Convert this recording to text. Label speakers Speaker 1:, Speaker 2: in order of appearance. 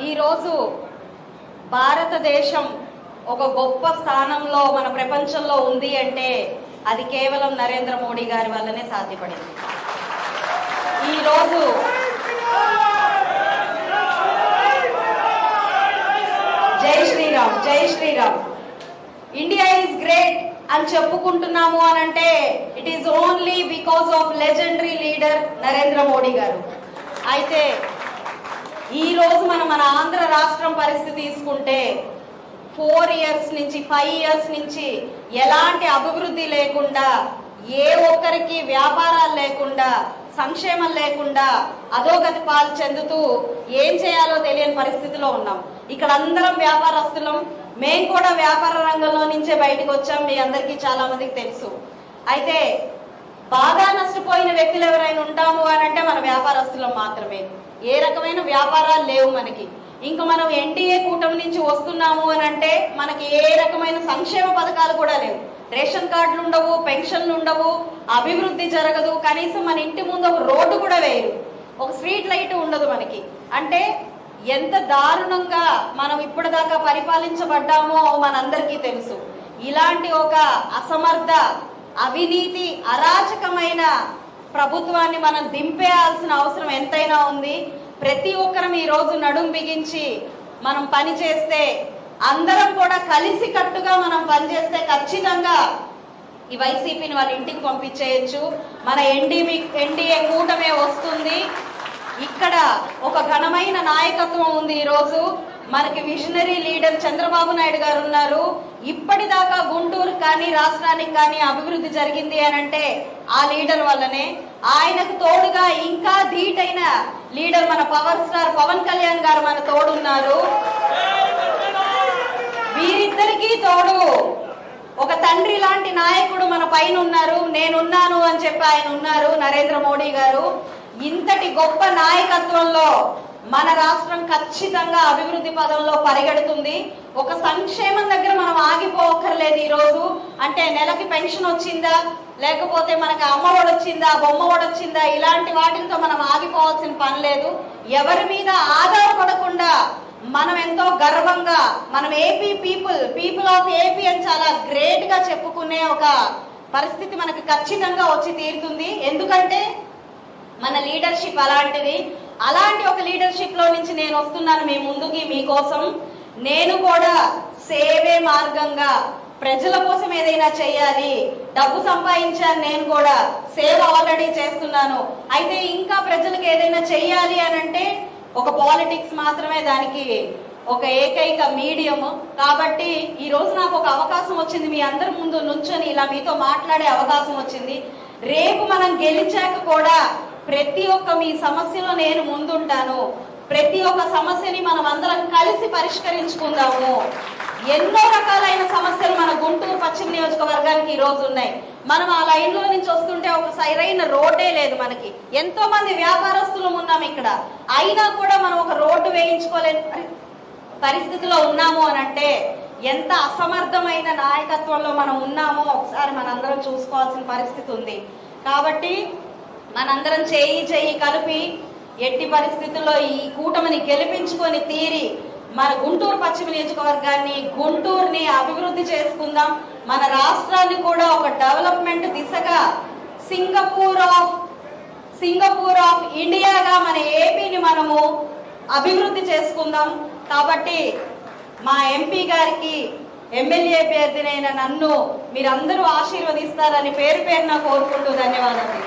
Speaker 1: ఈరోజు భారతదేశం ఒక గొప్ప స్థానంలో మన ప్రపంచంలో ఉంది అంటే అది కేవలం నరేంద్ర మోడీ గారి వల్లనే సాధ్యపడింది. ఈరోజు జై శ్రీరామ్ జై శ్రీరామ్. ఇండియా ఈజ్ గ్రేట్ అని చెప్పుకుంటున్నాము అని అంటే it is only because of legendary leader Narendra Modi గారు. అయితే ఈ రోజు మనం మన ఆంధ్ర రాష్ట్రం పరిస్థితి తీసుకుంటే ఫోర్ ఇయర్స్ నుంచి ఫైవ్ ఇయర్స్ నుంచి ఎలాంటి అభివృద్ధి లేకుండా ఏ ఒక్కరికి వ్యాపారాలు లేకుండా సంక్షేమం లేకుండా అధోగతి పాలు చెందుతూ ఏం చేయాలో తెలియని పరిస్థితిలో ఉన్నాం. ఇక్కడ అందరం వ్యాపారస్తులం. మేము కూడా వ్యాపార రంగంలో నుంచే బయటకు వచ్చాం. మీ అందరికీ చాలా మందికి తెలుసు. అయితే బాగా నష్టపోయిన వ్యక్తులు ఎవరైనా ఉంటాము అని అంటే వ్యాపారస్తులం మాత్రమే. ఏ రకమైన వ్యాపారాలు లేవు మనకి. ఇంకా మనం ఎన్డీఏ కూటమి నుంచి వస్తున్నాము అని అంటే మనకి ఏ రకమైన సంక్షేమ పథకాలు కూడా లేవు. రేషన్ కార్డులు ఉండవు పెన్షన్లు ఉండవు అభివృద్ధి జరగదు కనీసం మన ఇంటి ముందు ఒక రోడ్డు కూడా వేయరు. ఒక స్ట్రీట్ లైట్ ఉండదు మనకి. అంటే ఎంత దారుణంగా మనం ఇప్పటిదాకా పరిపాలించబడ్డామో మనందరికీ తెలుసు. ఇలాంటి ఒక అసమర్థ అవినీతి అరాచకమైన ప్రభుత్వాన్ని మనం దింపేయాల్సిన అవసరం ఎంతైనా ఉంది. ప్రతి ఒక్కరం ఈరోజు నడుం బిగించి మనం పని చేస్తే అందరం కూడా కలిసి కట్టుగా మనం పనిచేస్తే ఖచ్చితంగా ఈ వైసీపీని వాళ్ళ ఇంటికి పంపించేయచ్చు. మన ఎన్డీబీ ఎన్డీఏ కూటమే వస్తుంది. ఇక్కడ ఒక ఘనమైన నాయకత్వం ఉంది ఈరోజు మనకి విజనరీ లీడర్ చంద్రబాబు నాయుడు గారు ఉన్నారు. ఇప్పటిదాకా గుంటూరు కానీ రాష్ట్రానికి కానీ అభివృద్ధి జరిగింది అని అంటే ఆ లీడర్ వల్లనే. ఆయనకు తోడుగా ఇంకా ధీటైన లీడర్ మన పవర్ స్టార్ పవన్ కళ్యాణ్ గారు మన తోడున్నారు. వీరిద్దరికీ తోడు ఒక తండ్రి లాంటి నాయకుడు మన పైన ఉన్నారు. నేనున్నాను అని చెప్పి ఆయన ఉన్నారు నరేంద్ర మోడీ గారు. ఇంతటి గొప్ప నాయకత్వంలో మన రాష్ట్రం ఖచ్చితంగా అభివృద్ధి పదంలో పరిగెడుతుంది. ఒక సంక్షేమం దగ్గర మనం ఆగిపోకర్లేదు ఈ రోజు అంటే నెలకి పెన్షన్ వచ్చిందా? లేకపోతే మనకి అమ్మ ఒడి వచ్చిందా? బొమ్మ వచ్చిందా? ఇలాంటి వాటితో మనం ఆగిపోవాల్సిన పని లేదు. ఎవరి మీద ఆధారపడకుండా మనం ఎంతో గర్వంగా మనం AP people people of AP అని చాలా గ్రేట్గా చెప్పుకునే ఒక పరిస్థితి మనకు ఖచ్చితంగా వచ్చి తీరుతుంది. ఎందుకంటే మన లీడర్షిప్ అలాంటిది. అలాంటి ఒక లీడర్షిప్లో నుంచి నేను వస్తున్నాను మీ ముందుకి మీకోసం నేను కూడా సేవే మార్గంగా ప్రజల కోసం ఏదైనా చేయాలి డబ్బు సంపాదించాను నేను కూడా సేవ ఆల్రెడీ చేస్తున్నాను. అయితే ఇంకా ప్రజలకు ఏదైనా చెయ్యాలి అని అంటే ఒక పాలిటిక్స్ మాత్రమే దానికి ఒక ఏకైక మీడియము కాబట్టి ఈ రోజు నాకు ఒక అవకాశం వచ్చింది మీ అందరి ముందు నుంచొని ఇలా మీతో మాట్లాడే అవకాశం వచ్చింది. రేపు మనం గెలిచాక కూడా ప్రతి ఒక్క మీ సమస్యలో నేను ముందుంటాను. ప్రతి ఒక్క సమస్యని మనం అందరం కలిసి పరిష్కరించుకుందాము. ఎన్నో రకాలైన సమస్యలు మన గుంటూరు పశ్చిమ నియోజకవర్గానికి ఈ రోజు ఉన్నాయి. మనం ఆ లైన్లో నుంచి వస్తుంటే ఒక సరైన రోడ్డే లేదు మనకి. ఎంతో మంది వ్యాపారస్తులు ఉన్నాం ఇక్కడ. అయినా కూడా మనం ఒక రోడ్డు వేయించుకోలేని పరిస్థితిలో ఉన్నాము అని అంటే ఎంత అసమర్థమైన నాయకత్వంలో మనం ఉన్నామో ఒకసారి మనందరం చూసుకోవాల్సిన పరిస్థితి ఉంది. కాబట్టి మనందరం చేయి చేయి కలిపి ఎట్టి పరిస్థితుల్లో ఈ కూటమిని గెలిపించుకొని తీరి మన గుంటూరు పశ్చిమ నియోజకవర్గాన్ని గుంటూరుని అభివృద్ధి చేసుకుందాం. మన రాష్ట్రాన్ని కూడా ఒక డెవలప్మెంట్ దిశగా సింగపూర్ ఆఫ్ సింగపూర్ ఆఫ్ ఇండియాగా మన ఏపీని మనము అభివృద్ధి చేసుకుందాం. కాబట్టి మా ఎంపీ గారికి ఎమ్మెల్యే అభ్యర్థినైన నన్ను మీరందరూ ఆశీర్వదిస్తారని పేరు పేరున కోరుకుంటూ ధన్యవాదాలు.